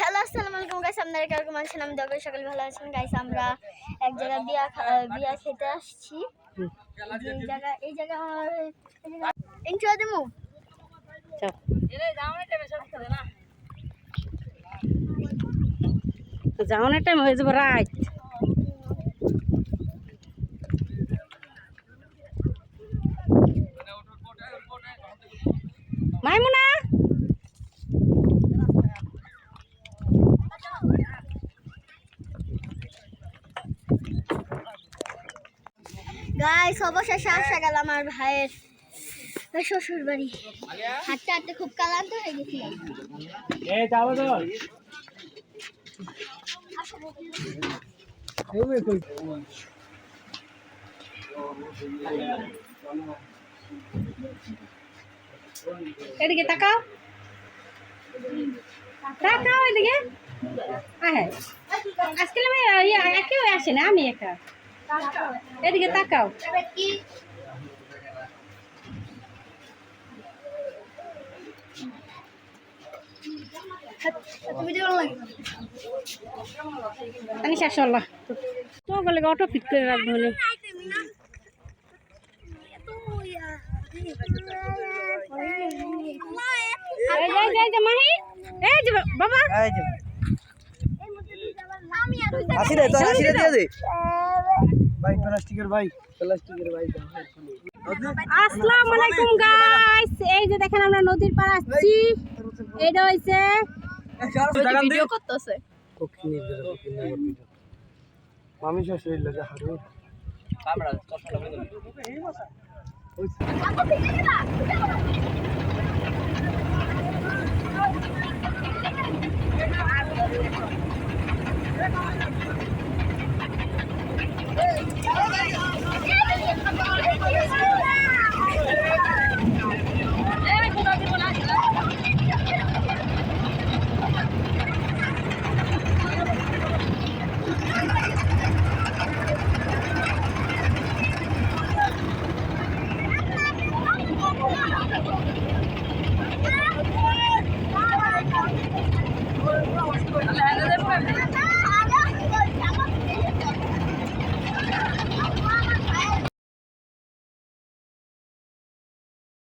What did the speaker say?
Hello আসসালামু আলাইকুম guys আপনারা কীরকম আছেন? আমি দগর সকাল ভালো আছেন? গাইস আমরা এক জায়গায় বিয়া বিয়া খেতে আসছি। এই জায়গা এই জায়গা ইন্ট্রো দেবো চল। যাওয়ানোর টাইম হয়ে যাব রাত গাইস অবশেষে আসা গেল আমার ভাইয়ের শ্বশুর বাড়ি হাঁটতে হাঁটতে খুব ক্লান্ত হয়ে গেছিলাম এদিকে তাকাও। তাকাও এদিকে। আহে আজকে আমি ইয়া কেউ আসে না আমি একা। এদিকে তাকাও। আমি শেষ হল্লা তো গেলে অটো ফিট করে রাখব হলে। বাবা। আসি রে আসি রে দিয়ে দে। ভাই প্লাস্টিকের ভাই। প্লাস্টিকের ভাই আসসালামু আলাইকুম গাইস এই যে দেখেন আমরা নদীর পার আসছি। এটা হইছে ভিডিও করতেছে। মামি শাশুড়ির লাগে হারু কামড়া কষ্টটা বেদনা এই মশা ওইছে আপু ফিরে গেলা ਲੈਣ ਦੇ ਭਾਵੇਂ